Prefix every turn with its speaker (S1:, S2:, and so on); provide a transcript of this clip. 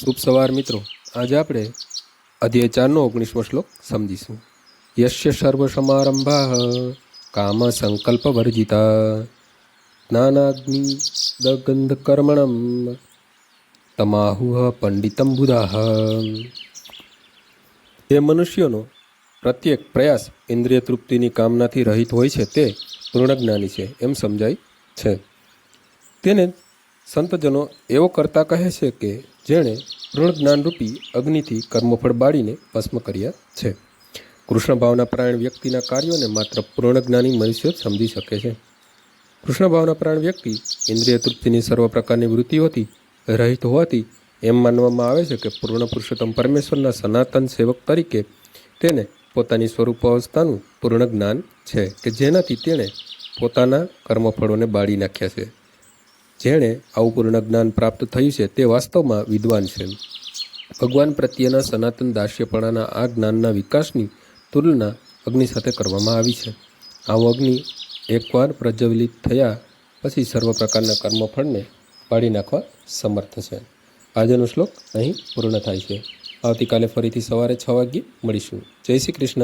S1: શુભ સવાર મિત્રો. આજે આપણે અધ્યાય ચારનો ઓગણીસમો શ્લોક સમજીશું. યશ્ય સર્વ સમારંભા કામ સંકલ્પ વર્જિતા જ્ઞાનાગ્નિ દગંધ કર્મણમ તમાહુહ પંડિતમ બુધાહ જે મનુષ્યોનો પ્રત્યેક પ્રયાસ ઇન્દ્રિય તૃપ્તિની કામનાથી રહિત હોય છે તે પૂર્ણ જ્ઞાની છે, એમ સમજાય છે. તેને સંતજનો એવો કરતા કહે છે કે જેણે પૂર્ણ જ્ઞાનરૂપી અગ્નિથી કર્મફળ બાળીને ભસ્મ કર્યા છે. કૃષ્ણ ભાવના પ્રાણ વ્યક્તિના કાર્યોને માત્ર પૂર્ણ જ્ઞાની મનુષ્ય સમજી શકે છે. કૃષ્ણ ભાવના પ્રાણ વ્યક્તિ ઇન્દ્રિય તૃપ્તિની સર્વ પ્રકારની વૃત્તિઓથી રહિત હોવાથી એમ માનવામાં આવે છે કે પૂર્ણ પુરુષોત્તમ પરમેશ્વરના સનાતન સેવક તરીકે તેને પોતાની સ્વરૂપ અવસ્થાનું પૂર્ણ જ્ઞાન છે કે જેનાથી તેણે પોતાના કર્મફળોને બાળી નાખ્યા છે. જેણે આવું પૂર્ણ જ્ઞાન પ્રાપ્ત થયું છે તે વાસ્તવમાં વિદ્વાન છે. ભગવાન પ્રત્યેના સનાતન દાસ્યપણાના આ જ્ઞાનના વિકાસની તુલના અગ્નિ સાથે કરવામાં આવી છે. આવો અગ્નિ એકવાર પ્રજ્વલિત થયા પછી સર્વ પ્રકારના કર્મફળને પાડી નાખવા સમર્થ છે. આજનો શ્લોક અહીં પૂર્ણ થાય છે. આવતીકાલે ફરીથી સવારે છ વાગ્યે મળીશું. જય શ્રી કૃષ્ણ.